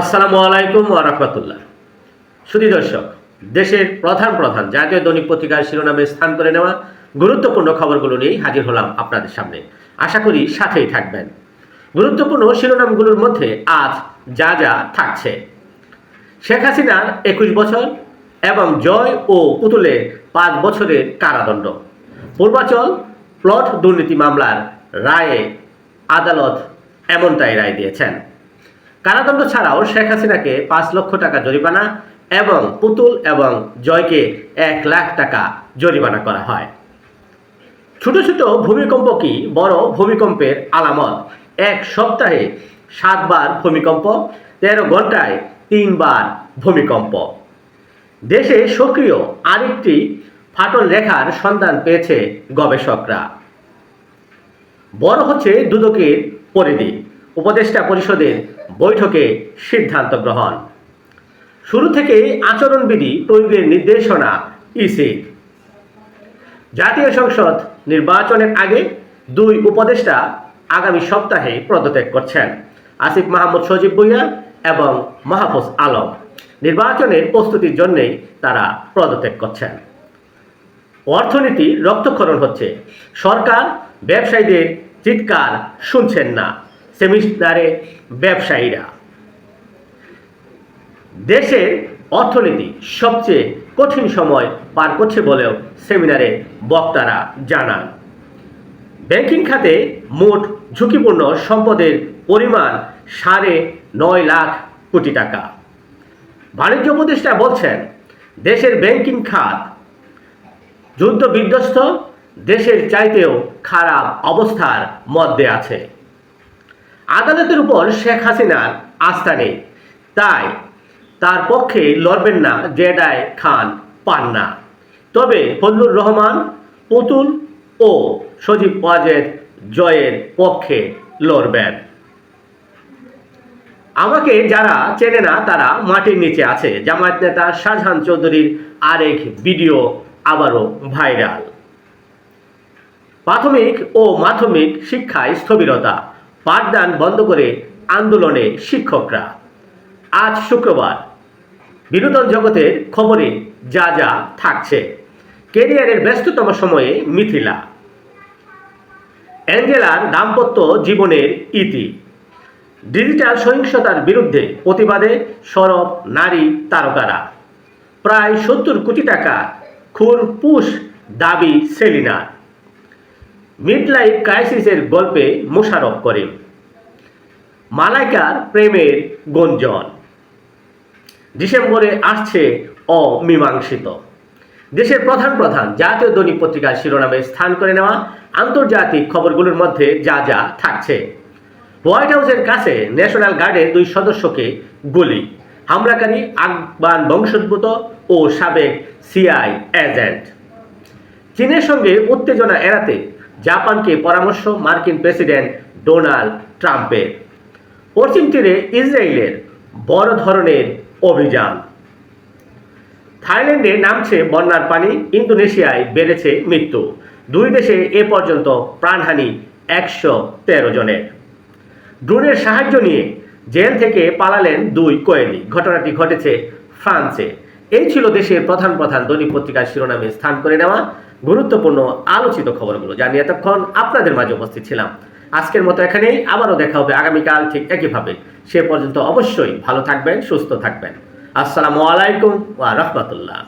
আসসালামু আলাইকুম রাহমাতুল্লাহ। সুধী দর্শক, দেশের প্রধান প্রধান জাতীয় দৈনিক পত্রিকার শিরোনামে স্থান করে নেওয়া গুরুত্বপূর্ণ খবরগুলো নিয়েই হাজির হলাম আপনাদের সামনে। আশা করি সাথেই থাকবেন। গুরুত্বপূর্ণ শিরোনামগুলোর মধ্যে আজ যা যা থাকছে। শেখ হাসিনার একুশ বছর এবং জয় ও পুতুলের পাঁচ বছরের কারাদণ্ড। পূর্বাচল প্লট দুর্নীতি মামলার রায়ে আদালত এমনটাই রায় দিয়েছেন। কারাদণ্ড ছাড়াও শেখ হাসিনাকে পাঁচ লক্ষ টাকা জরিমানা এবং পুতুল এবং জয়কে এক লাখ টাকা জরিমানা করা হয়। ছোট ছোট ভূমিকম্প কি বড় ভূমিকম্পের আলামত? এক সপ্তাহে সাতবার ভূমিকম্প, তেরো ঘন্টায় তিনবার ভূমিকম্প। দেশে সক্রিয় আরেকটি ফাটল রেখার সন্ধান পেয়েছে গবেষকরা। বড় হচ্ছে দুদকের পরিধি। উপদেষ্টা পরিষদের বৈঠকে সিদ্ধান্ত গ্রহণ। শুরু থেকে আচরণবিধি প্রয়োগের নির্দেশনা ইসি। জাতীয় সংসদ নির্বাচনের আগে দুই উপদেষ্টা আগামী সপ্তাহে পদত্যাগ করছেন, আসিফ মাহমুদ সজীব ভুইয়া এবং মাহফুজ আলম। নির্বাচনের প্রস্তুতির জন্যেই তারা পদত্যাগ করছেন। অর্থনীতি রক্তক্ষরণ হচ্ছে। সরকার, ব্যবসায়ীদের চিৎকার শুনছেন না। সেমিস্টারে ব্যবসায়ীরা। দেশের অর্থনীতি সবচেয়ে কঠিন সময় পার করছে বলেও সেমিনারে বক্তারা জানান। ব্যাংকিং খাতে মোট ঝুঁকিপূর্ণ সম্পদের পরিমাণ সাড়ে নয় লাখ কোটি টাকা। বাণিজ্য উপদেষ্টা বলছেন, দেশের ব্যাংকিং খাত যুদ্ধ বিধ্বস্ত দেশের চাইতেও খারাপ অবস্থার মধ্যে আছে। আদালতের উপর শেখ হাসিনার আস্থা নেই। তাই তার পক্ষে লড়বেন না জেডায় খান পান্না। তবে ফজলুর রহমান, পুতুল ও সজীব ওয়াজেদ জয়ের পক্ষে লড়বেন। আমাকে যারা চেনে না, তারা মাটির নিচে আছে। জামায়াত নেতা শাহজাহান চৌধুরীর আরেক ভিডিও আবারও ভাইরাল। প্রাথমিক ও মাধ্যমিক শিক্ষায় স্থবিরতা। পাঠদান বন্ধ করে আন্দোলনে শিক্ষকরা। আজ শুক্রবার বিনোদন জগতের খবরে যা যা থাকছে। কেরিয়ারের ব্যস্ততম সময়ে মিথিলা। অ্যাঞ্জেলার দাম্পত্য জীবনের ইতি। ডিজিটাল সহিংসতার বিরুদ্ধে প্রতিবাদে সরব নারী তারকারা। প্রায় সত্তর কোটি টাকা খুরপুশ দাবি সেলিনার। মিড লাইফ ক্রাইসিসের গল্পে মোশারফ করিম মালাইকার প্রেমের গঞ্জন। ডিসেম্বরে আসছে অমীমাংসিত। দেশের প্রধান প্রধান জাতীয় দৈনিক পত্রিকার শিরোনামে স্থান করে নেওয়া আন্তর্জাতিক খবরগুলোর মধ্যে যা যা থাকছে। হোয়াইট হাউসের কাছে ন্যাশনাল গার্ডের দুই সদস্যকে গুলি। হামলাকারী আফগান বংশোদ্ভূত ও সাবেক সিআই এজেন্ট চীনের সঙ্গে উত্তেজনা এড়াতে জাপানকে পরামর্শ মার্কিন প্রেসিডেন্ট ডোনাল্ড ট্রাম্পের। পশ্চিম তীরে ইসরায়েলের বড় ধরনের অভিযান। থাইল্যান্ডে নামছে বন্যার পানি, ইন্দোনেশিয়ায় বেড়েছে মৃত্যু। দুই দেশে এ পর্যন্ত প্রাণহানি একশো তেরো জনের। ড্রোনের সাহায্য নিয়ে জেল থেকে পালালেন দুই কয়েদি ঘটনাটি ঘটেছে ফ্রান্সে। এই ছিল দেশের প্রধান প্রধান দৈনিক পত্রিকার শিরোনামে স্থান করে নেওয়া গুরুত্বপূর্ণ আলোচিত খবরগুলো। যা নিয়ে এতক্ষণ আপনাদের মাঝে উপস্থিত ছিলাম। আজকের মতো এখানেই আবারও দেখা হবে আগামীকাল ঠিক একইভাবে। সে পর্যন্ত অবশ্যই ভালো থাকবেন, সুস্থ থাকবেন। আসসালামু আলাইকুম ওয়া রাহমাতুল্লাহ।